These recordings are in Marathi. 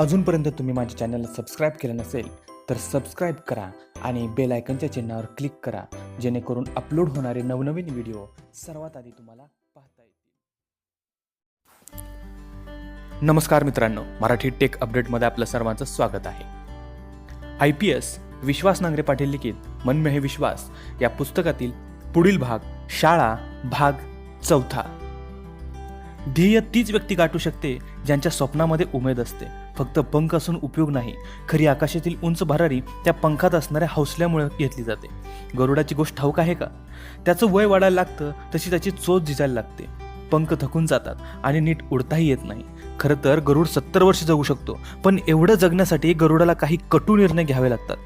अजूनपर्यंत तुम्ही माझ्या चॅनलला सबस्क्राईब केलं नसेल तर सबस्क्राईब करा आणि बेल आयकनच्या चिन्हावर क्लिक करा जेणेकरून अपलोड होणारे नवनवीन व्हिडिओ सर्वात आधी तुम्हाला पाहता येतील. नमस्कार मित्रांनो मराठी टेक अपडेटमध्ये आपलं सर्वांचं स्वागत आहे. I P S Vishwas Nangare Patil लिखित मन हे विश्वास या पुस्तकातील पुढील भाग शाळा भाग चौथा. ध्येय तीच व्यक्ती गाठू शकते ज्यांच्या स्वप्नामध्ये उमेद असते. फक्त पंख असून उपयोग नाही. खरी आकाशातील उंच भरारी त्या पंखात असणाऱ्या हौसल्यामुळे घेतली जाते. गरुडाची गोष्ट ठाऊक आहे का? त्याचं वय वाढायला लागतं तशी त्याची चोच झिजायला लागते. पंख थकून जातात आणि नीट उडताही येत नाही. खरं तर गरुड सत्तर वर्ष जगू शकतो पण एवढं जगण्यासाठी गरुडाला काही कटू निर्णय घ्यावे लागतात.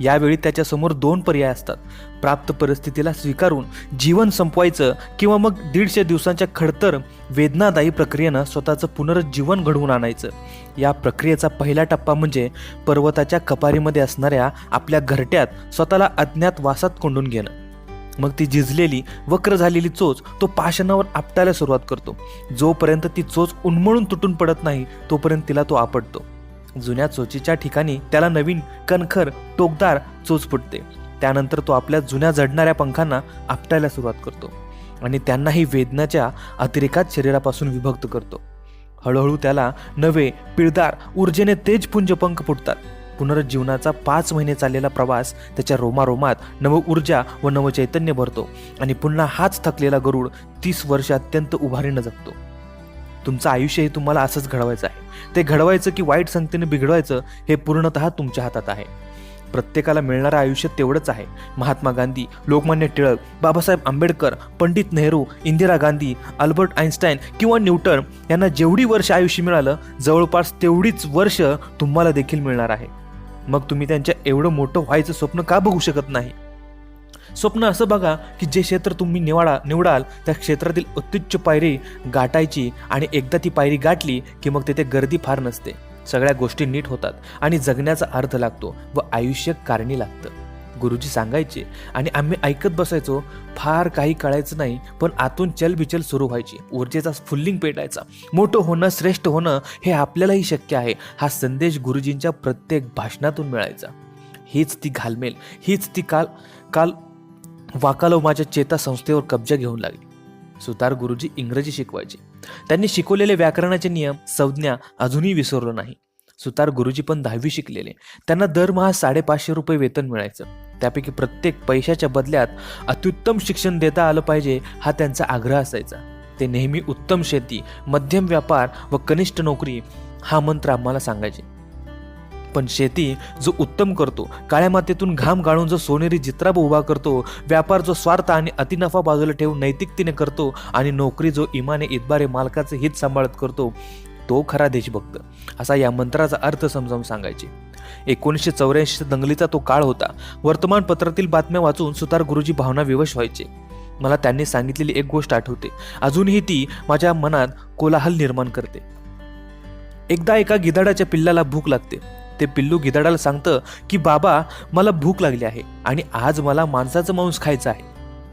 यावेळी त्याच्यासमोर दोन पर्याय असतात. प्राप्त परिस्थितीला स्वीकारून जीवन संपवायचं किंवा मग दीडशे दिवसांच्या खडतर वेदनादायी प्रक्रियेनं स्वतःचं पुनरुज्जीवन घडवून आणायचं. या प्रक्रियेचा पहिला टप्पा म्हणजे पर्वताच्या कपारीमध्ये असणाऱ्या आपल्या घरट्यात स्वतःला अज्ञात वासात कोंडून घेणं. मग ती झिजलेली वक्र झालेली चोच तो पाषाणावर आपटायला सुरुवात करतो. जोपर्यंत ती चोच उन्मळून तुटून पडत नाही तोपर्यंत तिला तो आपटतो. जुन्या चोचीच्या ठिकाणी त्याला नवीन कणखर टोकदार चोच फुटते. त्यानंतर तो आपल्या जुन्या जडणाऱ्या पंखांना आपटायला सुरुवात करतो आणि त्यांनाही वेदनाच्या अतिरेकात शरीरापासून विभक्त करतो. हळूहळू त्याला नवे पिळदार ऊर्जेने तेजपुंज पंख फुटतात. पुनर्जीवनाचा पाच महिने चाललेला प्रवास त्याच्या रोमारोमात नव ऊर्जा व नवचैतन्य भरतो आणि पुन्हा हाच थकलेला गरुड तीस वर्ष अत्यंत उभारीनं जगतो. तुमचं आयुष्यही तुम्हाला असंच घडवायचं आहे. ते घडवायचं की वाईट संगतीने बिघडवायचं हे पूर्णतः तुमच्या हातात आहे. प्रत्येकाला मिळणारं आयुष्य तेवढंच आहे. महात्मा गांधी लोकमान्य टिळक बाबासाहेब आंबेडकर पंडित नेहरू इंदिरा गांधी अल्बर्ट आईन्स्टाईन किंवा न्यूटन यांना जेवढी वर्ष आयुष्य मिळालं जवळपास तेवढीच वर्ष तुम्हाला देखील मिळणार आहे. मग तुम्ही त्यांच्या एवढं मोठं व्हायचं स्वप्न का बघू शकत नाही? स्वप्न असं बघा की जे क्षेत्र तुम्ही निवाडा निवडाल त्या क्षेत्रातील अत्युच्च पायरी गाठायची आणि एकदा ती पायरी गाठली की मग तिथे गर्दी फार नसते. सगळ्या गोष्टी नीट होतात आणि जगण्याचा अर्थ लागतो व आयुष्य कारणी लागतं. गुरुजी सांगायचे आणि आम्ही ऐकत बसायचो फार काही कळायचं नाही पण आतून चलबिचल सुरू व्हायची. ऊर्जेचा फुल्लिंग पेटायचा. मोठं होणं श्रेष्ठ होणं हे आपल्यालाही शक्य आहे. हा संदेश गुरुजींच्या प्रत्येक भाषणातून मिळायचा. हीच ती घालमेल हीच ती काल काल वाकालो माझ्या चेता संस्थेवर कब्जा घेऊन लागली. सुतार गुरुजी इंग्रजी शिकवायचे. त्यांनी शिकवलेले व्याकरणाचे नियम संज्ञा अजूनही विसरलो नाही. सुतार गुरुजी पण दहावी शिकलेले. त्यांना दरमहा साडेपाचशे रुपये वेतन मिळायचं. त्यापैकी प्रत्येक पैशाच्या बदल्यात अत्युत्तम शिक्षण देता आलं पाहिजे हा त्यांचा आग्रह असायचा. ते नेहमी उत्तम शेती मध्यम व्यापार व कनिष्ठ नोकरी हा मंत्र आम्हाला सांगायचे. पण शेती जो उत्तम करतो काळ्या मातीतून घाम गाळून जो सोनेरी जित्राब उभा करतो व्यापार जो स्वार्थ आणि अतिनफा बाजूला ठेवून नैतिकतेने करतो आणि नोकरी जो इमाने इतबारे मालकाचे हित सांभाळत करतो तो खरा देशभक्त. असा या मंत्राचा अर्थ समजावून सांगायचे. एकोणीसशे चौऱ्याऐंशी दंगलीचा तो काळ होता. वर्तमानपत्रातील बातम्या वाचून सुतार गुरुजी भावना विवश व्हायचे. मला त्यांनी सांगितलेली एक गोष्ट आठवते. अजूनही ती माझ्या मनात कोलाहल निर्माण करते. एकदा एका गिधाडाच्या पिल्लाला भूक लागते. ते पिल्लू गिधाडाला सांगतं की बाबा मला भूक लागली आहे आणि आज मला माणसाचं मांस खायचं आहे.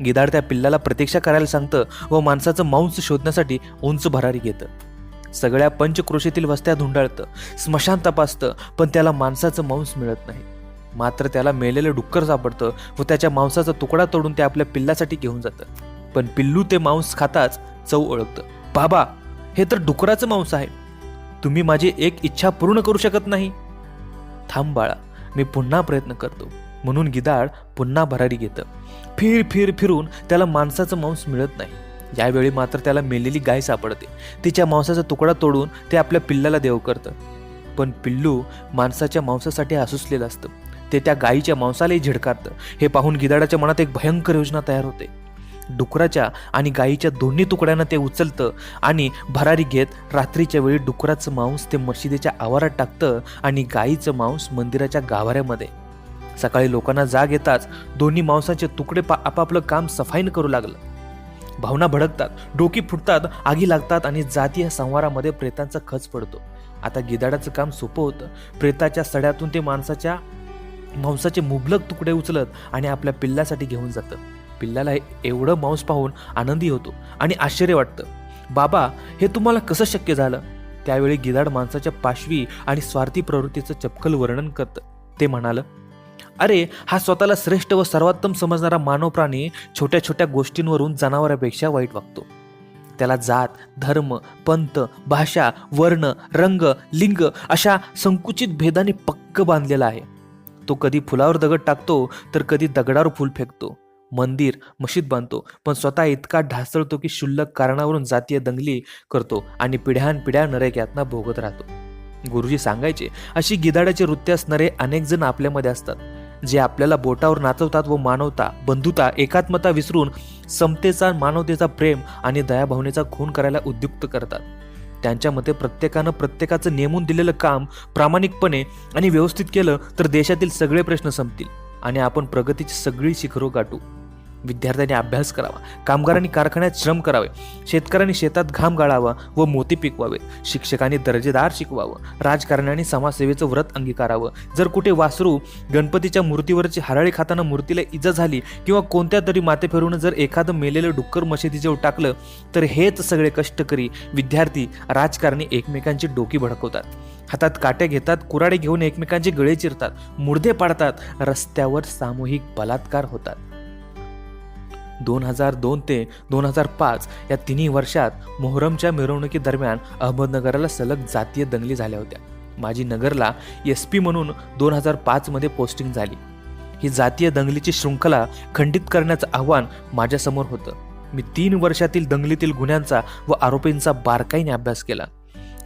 गिधाड त्या पिल्लाला प्रतीक्षा करायला सांगतं व माणसाचं मांस शोधण्यासाठी उंच भरारी घेतं. सगळ्या पंचक्रोशीतील वस्त्या धुंडाळतं स्मशान तपासतं पण त्याला माणसाचं मांस मिळत नाही. मात्र त्याला मेलेलं डुक्कर सापडतं व त्याच्या मांसाचा तुकडा तोडून ते आपल्या पिल्लासाठी घेऊन जातं. पण पिल्लू ते मांस खाताच चव ओळखतं. बाबा हे तर डुकराचं मांस आहे. तुम्ही माझी एक इच्छा पूर्ण करू शकत नाही. थांब बाळा मी पुन्हा प्रयत्न करतो. म्हणून गिदाड पुन्हा भरारी घेतं. फिर फिर फिरून त्याला माणसाचं मांस मिळत नाही. यावेळी मात्र त्याला मेलेली गाय सापडते. तिच्या मांसाचा तुकडा तोडून ते आपल्या पिल्लाला देव करतं. पण पिल्लू माणसाच्या मांसासाठी हसुसलेलं असतं. ते त्या गायीच्या मांसालाही झिडकारतं. हे पाहून गिदाडाच्या मनात एक भयंकर योजना तयार होते. डुकराच्या आणि गायीच्या दोन्ही तुकड्यांना ते उचलतं आणि भरारी घेत रात्रीच्या वेळी डुकराचं मांस ते मशिदीच्या आवारात टाकतं आणि गायीचं मांस मंदिराच्या गाभाऱ्यामध्ये. सकाळी लोकांना जाग येताच दोन्ही मांसाचे तुकडे पा आपापलं काम सफाईनं करू लागलं. भावना भडकतात डोकी फुटतात आगी लागतात आणि जातीय संवारामध्ये प्रेतांचा खच पडतो. आता गिदाडाचं काम सोपं होतं. प्रेताच्या सड्यातून ते माणसाच्या मांसाचे मुबलक तुकडे उचलत आणि आपल्या पिल्लासाठी घेऊन जातं. पिल्लाला हे एवढं मांस पाहून आनंदी होतो आणि आश्चर्य वाटतं. बाबा हे तुम्हाला कसं शक्य झालं? त्यावेळी गिदाड माणसाच्या पाशवी आणि स्वार्थी प्रवृत्तीचं चपकल वर्णन करत ते म्हणाल अरे हा स्वतःला श्रेष्ठ व सर्वोत्तम समजणारा मानव प्राणी छोट्या छोट्या गोष्टींवरून जनावरांपेक्षा वाईट वागतो. त्याला जात धर्म पंथ भाषा वर्ण रंग लिंग अशा संकुचित भेदाने पक्क बांधलेला आहे. तो कधी फुलावर दगड टाकतो तर कधी दगडावर फुल फेकतो. मंदिर मशीद बांधतो. पण स्वतः इतका ढासळतो की शुल्लक कारणावरून जातीय दंगली करतो आणि पिढ्यानपिढ्या नरेक यातना भोगत राहतो. गुरुजी सांगायचे अशी गिधाडाचे वृत्ती असणारे अनेक जण आपल्यामध्ये असतात. जे आपल्याला बोटावर नाचवतात व मानवता बंधुता एकात्मता विसरून समतेचा मानवतेचा प्रेम आणि दयाभावनेचा खून करायला उद्युक्त करतात. त्यांच्या मते प्रत्येकानं प्रत्येकाचं नेमून दिलेलं काम प्रामाणिकपणे आणि व्यवस्थित केलं तर देशातील सगळे प्रश्न संपतील. आणि आपण प्रगतीची सगळी शिखरो गाठू. विद्यार्थ्यांनी अभ्यास करावा. कामगारांनी कारखान्यात श्रम करावे. शेतकऱ्यांनी शेतात घाम गाळावा व मोती पिकवावे. शिक्षकांनी दर्जेदार शिकवावं. राजकारण्यांनी समाजसेवेचं व्रत अंगीकारावं. जर कुठे वासरू गणपतीच्या मूर्तीवरची हराळी खाताना मूर्तीला इजा झाली किंवा कोणत्या तरी माते जर एखादं मेलेलं डुक्कर मशिदीजवळ टाकलं तर हेच सगळे कष्टकरी विद्यार्थी राजकारणी एकमेकांची डोकी भडकवतात. हातात काट्या घेतात कुराडे घेऊन एकमेकांचे गळे चिरतात मुर्दे पाडतात रस्त्यावर सामूहिक बलात्कार होतात. दोन हजार दोन ते दोन हजार पाच या तिन्ही वर्षात मोहरमच्या मिरवणुकीदरम्यान अहमदनगरला सलग जातीय दंगली झाल्या होत्या. माझी नगरला एस पी म्हणून दोन हजार पाचमध्ये पोस्टिंग झाली. ही जातीय दंगलीची शृंखला खंडित करण्याचं आव्हान माझ्यासमोर होतं. मी तीन वर्षातील दंगलीतील गुन्ह्यांचा व आरोपींचा बारकाईने अभ्यास केला.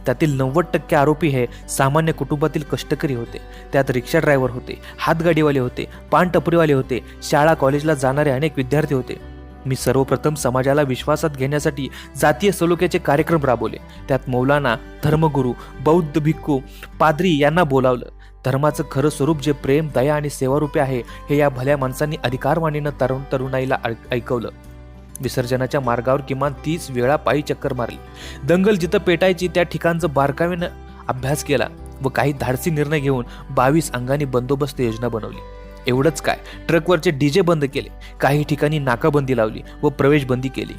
त्यातील नव्वद टक्के आरोपी हे सामान्य कुटुंबातील कष्टकरी होते. त्यात रिक्षा ड्रायव्हर होते हातगाडीवाले होते पान टपरीवाले होते शाळा कॉलेजला जाणारे अनेक विद्यार्थी होते. मी सर्वप्रथम समाजाला विश्वासात घेण्यासाठी जातीय सलोख्याचे कार्यक्रम राबवले. त्यात मौलाना धर्मगुरू बौद्ध भिक्खू पाद्री यांना बोलावलं. धर्माचं खरं स्वरूप जे प्रेम दया आणि सेवारूपे आहे हे या भल्या माणसांनी अधिकारवाणीनं तरुण तरुणाईला ऐक- ऐकवलं विसर्जनाच्या मार्गावर किमान तीस वेळा पायी चक्कर मारली. दंगल जिथं पेटायची त्या ठिकाणचं बारकावीनं अभ्यास केला व काही धाडसी निर्णय घेऊन बावीस अंगाने बंदोबस्त योजना बनवली. एवढंच काय ट्रकवरचे डीजे बंद केले काही ठिकाणी नाकाबंदी लावली व प्रवेशबंदी केली.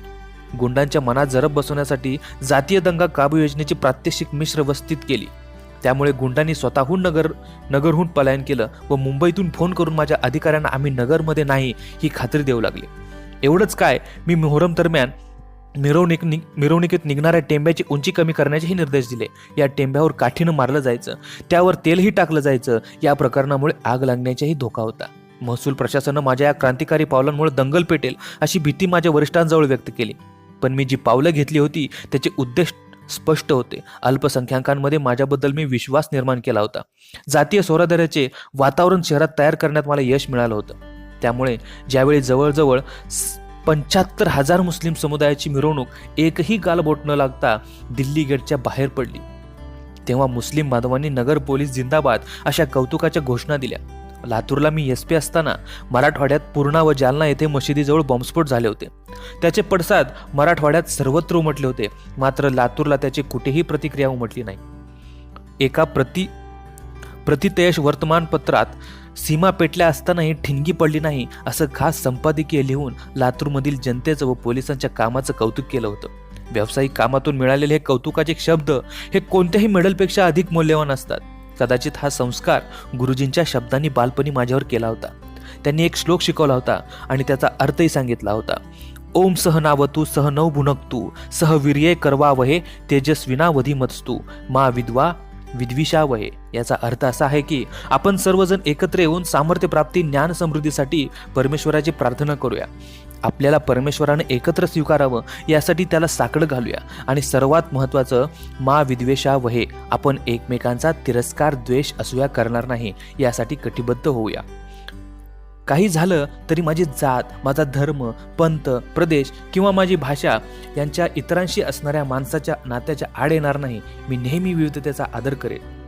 गुंडांच्या मनात जरब बसवण्यासाठी जातीय दंगा काबू योजनेची प्रात्यक्षिक मिश्र वस्तीत केली. त्यामुळे गुंडांनी स्वतःहून नगर नगरहून पलायन केलं व मुंबईतून फोन करून माझ्या अधिकाऱ्यांना आम्ही नगरमध्ये नाही ही खात्री देऊ लागली. एवढंच काय मी मोहरम दरम्यान मिरवणूक नि मिरवणुकीत निघणाऱ्या टेंब्याची उंची कमी करण्याचेही निर्देश दिले. या टेंब्यावर काठीनं मारलं जायचं त्यावर तेलही टाकलं जायचं या प्रकरणामुळे आग लागण्याचाही धोका होता. महसूल प्रशासनानं माझ्या या क्रांतिकारी पावलांमुळे दंगल पेटेल अशी भीती माझ्या वरिष्ठांजवळ व्यक्त केली. पण मी जी पावलं घेतली होती त्याचे उद्देश स्पष्ट होते. अल्पसंख्याकांमध्ये माझ्याबद्दल मी विश्वास निर्माण केला होता. जातीय सौरादर्याचे वातावरण शहरात तयार करण्यात मला यश मिळालं होतं. त्यामुळे ज्यावेळी जवळजवळ पंच्याहत्तर हजार मुस्लिम समुदायाची मिरवणूक एकही गालबोट न लागता दिल्ली गेटच्या बाहेर पडली. तेव्हा मुस्लिम बांधवांनी नगर पोलीस जिंदाबाद अशा कौतुकाच्या घोषणा दिल्या. लातूरला मी एस पी असताना मराठवाड्यात पूर्णा व जालना येथे मशिदीजवळ बॉम्बस्फोट झाले होते. त्याचे पडसाद मराठवाड्यात सर्वत्र उमटले होते मात्र लातूरला त्याची कुठेही प्रतिक्रिया उमटली नाही. एका प्रति प्रतितयश वर्तमानपत्रात सीमा पेटल्या असतानाही ठिणगी पडली नाही असं खास संपादकीय लिहून लातूरमधील जनतेचं व पोलिसांच्या कामाचं कौतुक केलं होतं. व्यावसायिक कामातून मिळालेले हे कौतुकाचे शब्द हे कोणत्याही मेडलपेक्षा अधिक मौल्यवान असतात. कदाचित हा संस्कार गुरुजींच्या शब्दांनी बालपणी माझ्यावर केला होता. त्यांनी एक श्लोक शिकवला होता आणि त्याचा अर्थही सांगितला होता. ओम सह नावतू सह नव भुनक्तू सह वीर्ये करवावहे तेजस्विनावधी मत्स्तू मा विद्वा विद्विषावहे याचा अर्थ असा आहे की आपण सर्वजण एकत्र येऊन सामर्थ्य प्राप्ती ज्ञान समृद्धीसाठी परमेश्वराची प्रार्थना करूया. आपल्याला परमेश्वराने एकत्र स्वीकारावं यासाठी त्याला साकडं घालूया. आणि सर्वात महत्त्वाचं मा विद्वेषा वहे आपण एकमेकांचा तिरस्कार द्वेष असूया करणार नाही यासाठी कटिबद्ध होऊया. काही झालं तरी माझी जात माझा धर्म पंथ प्रदेश किंवा माझी भाषा यांच्या इतरांशी असणाऱ्या माणसाच्या नात्याच्या आड येणार नाही. मी नेहमी विविधतेचा आदर करेन.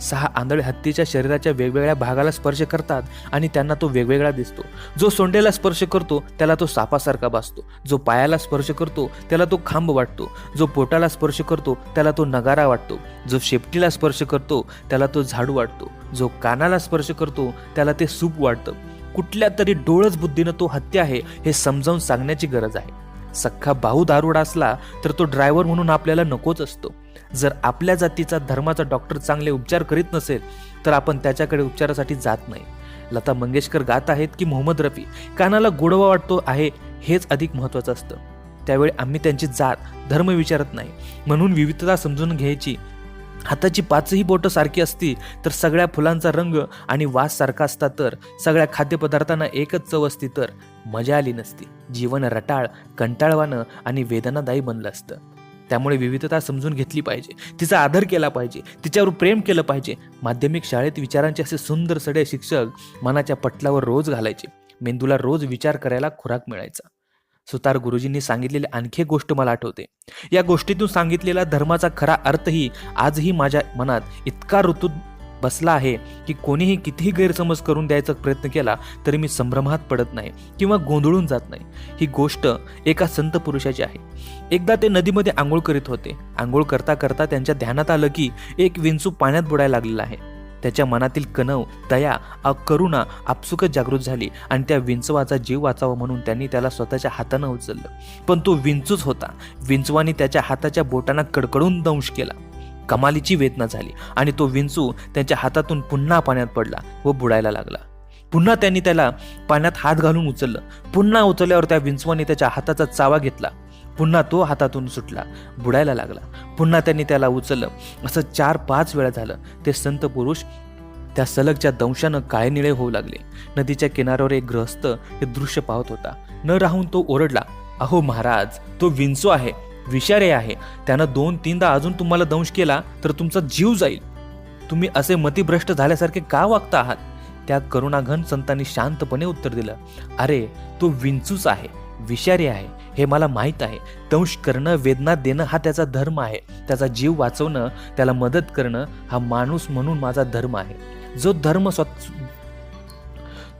सहा आंधळे हत्तीच्या शरीराच्या वेगवेगळ्या भागाला स्पर्श करतात आणि त्यांना तो वेगवेगळा दिसतो. जो सोंडेला स्पर्श करतो त्याला तो सापासारखा भासतो. जो पायाला स्पर्श करतो त्याला तो खांब वाटतो. जो पोटाला स्पर्श करतो त्याला तो नगारा वाटतो. जो शेपटीला स्पर्श करतो त्याला तो झाडू वाटतो. जो कानाला स्पर्श करतो त्याला ते सूप वाटतं. कुठल्या तरी डोळस बुद्धीनं तो हत्या आहे हे समजावून सांगण्याची गरज आहे. सख्खा भाऊ दारूड असला तर तो ड्रायव्हर म्हणून आपल्याला नकोच असतो. जर आपल्या जातीचा धर्माचा डॉक्टर चांगले उपचार करीत नसेल तर आपण त्याच्याकडे उपचारासाठी जात नाही. लता मंगेशकर गात आहेत की मोहम्मद रफी? कानाला गोडवा वाटतो आहे हेच अधिक महत्वाचं असतं. त्यावेळी आम्ही त्यांची जात धर्म विचारत नाही. म्हणून विविधता समजून घ्यायची. हाताची पाचही बोटं सारखी असती तर सगळ्या फुलांचा रंग आणि वास सारखा असता तर सगळ्या खाद्यपदार्थांना एकच चव असती तर मजा आली नसती. जीवन रटाळ कंटाळवाणं आणि वेदनादायी बनलं असतं. त्यामुळे विविधता समजून घेतली पाहिजे. तिचा आदर केला पाहिजे. तिच्यावर प्रेम केलं पाहिजे. माध्यमिक शाळेत विचारांचे असे सुंदर सडे शिक्षक मनाच्या पटलावर रोज घालायचे. मेंदूला रोज विचार करायला खुराक मिळायचा. सुतार गुरुजींनी सांगितलेली आणखी एक गोष्ट मला आठवते. या गोष्टीतून सांगितलेला धर्माचा खरा अर्थही आजही माझ्या मनात इतका ऋतू बसला आहे की कोणीही कितीही गैरसमज करून द्यायचा प्रयत्न केला तरी मी संभ्रमात पडत नाही किंवा गोंधळून जात नाही. ही गोष्ट एका संत पुरुषाची आहे. एकदा ते नदीमध्ये आंघोळ करीत होते. आंघोळ करता करता त्यांच्या ध्यानात आलं की एक विंचू पाण्यात बुडायला लागलेला आहे. त्याच्या मनातील कणव दया अकरुणा करुणा आपसुकच जागृत झाली आणि त्या विंचवाचा जीव वाचावा म्हणून त्यांनी त्याला स्वतःच्या हातानं उचललं. पण तो विंचूच होता. विंचवानी त्याच्या हाताच्या बोटांना कडकडून दंश केला. कमालीची वेदना झाली आणि तो विंचू त्यांच्या हातातून पुन्हा पाण्यात पडला व बुडायला लागला. पुन्हा त्यांनी त्याला पाण्यात हात घालून उचललं. पुन्हा उचलल्यावर त्या विंचवाने त्याच्या हाताचा चावा घेतला. पुन्हा तो हातातून सुटला बुडायला लागला. पुन्हा त्यांनी त्याला उचललं. असं चार पाच वेळा झालं. ते संत पुरुष त्या सलगच्या दंशानं काळे निळे होऊ लागले. नदीच्या किनाऱ्यावर एक ग्रहस्थ हे दृश्य पाहत होता. न राहून तो ओरडला अहो महाराज तो विंचू आहे. विषारे आहे. त्यानं दोन तीनदा अजून तुम्हाला दंश केला तर तुमचा जीव जाईल. तुम्ही असे मतिभ्रष्ट झाल्यासारखे का वागता आहात? त्या करुणाघन संतांनी शांतपणे उत्तर दिलं अरे तो विंचूच आहे विषारी आहे हे मला माहीत आहे. दंश करणं वेदना देणं हा त्याचा धर्म आहे. त्याचा जीव वाचवणं त्याला मदत करणं हा माणूस म्हणून माझा धर्म आहे. जो धर्म स्वत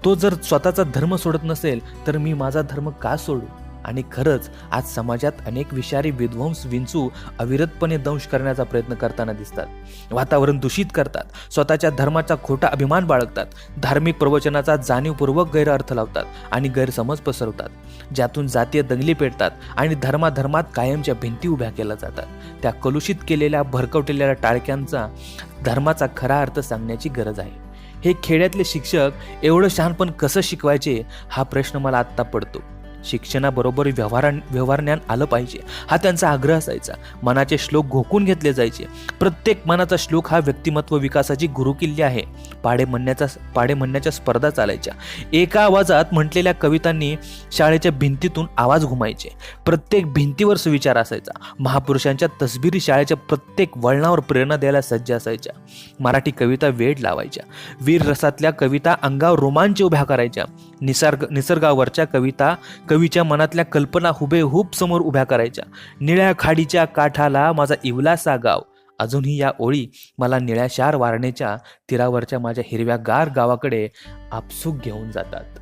तो जर स्वतःचा धर्म सोडत नसेल तर मी माझा धर्म का सोडू? आणि खरंच आज समाजात अनेक विषारी विध्वंस विंचू अविरतपणे दंश करण्याचा प्रयत्न करताना दिसतात. वातावरण दूषित करतात. स्वतःच्या धर्माचा खोटा अभिमान बाळगतात. धार्मिक प्रवचनाचा जाणीवपूर्वक गैरअर्थ लावतात आणि गैरसमज पसरवतात. ज्यातून जातीय दंगली पेटतात आणि धर्माधर्मात कायमच्या भिंती उभ्या केल्या जातात. त्या कलुषित केलेल्या भरकवलेल्या टाळक्यांचा धर्माचा खरा अर्थ सांगण्याची गरज आहे. हे खेड्यातले शिक्षक एवढं शहाणपण कसं शिकवायचे हा प्रश्न मला आत्ता पडतो. शिक्षणाबरोबर व्यवहार व्यवहार ज्ञान आलं पाहिजे. हा त्यांचा आग्रह असायचा. मनाचे श्लोक घोकून घेतले जायचे. प्रत्येक मनाचा श्लोक हा व्यक्तिमत्व विकासाची गुरुकिल्ली आहे. पाडे म्हणण्याचा पाडे म्हणण्याच्या स्पर्धा चालायच्या. एका आवाजात म्हटलेल्या कवितांनी शाळेच्या भिंतीतून आवाज घुमायचे. प्रत्येक भिंतीवर सुविचार असायचा. महापुरुषांच्या तसबिरी शाळेच्या प्रत्येक वळणावर प्रेरणा द्यायला सज्ज असायच्या. मराठी कविता वेड लावायच्या. वीर रसातल्या कविता अंगावर रोमांच उभ्या करायच्या. निसर्ग निसर्गावरच्या कविता कवीच्या मनातल्या कल्पना हुबेहूब समोर उभ्या करायच्या. निळ्या खाडीच्या काठाला माझा इवलासा गाव. अजूनही या ओळी मला निळ्या शार वारणेच्या तीरावरच्या माझ्या हिरव्या गार गावाकडे आपसूक घेऊन जातात.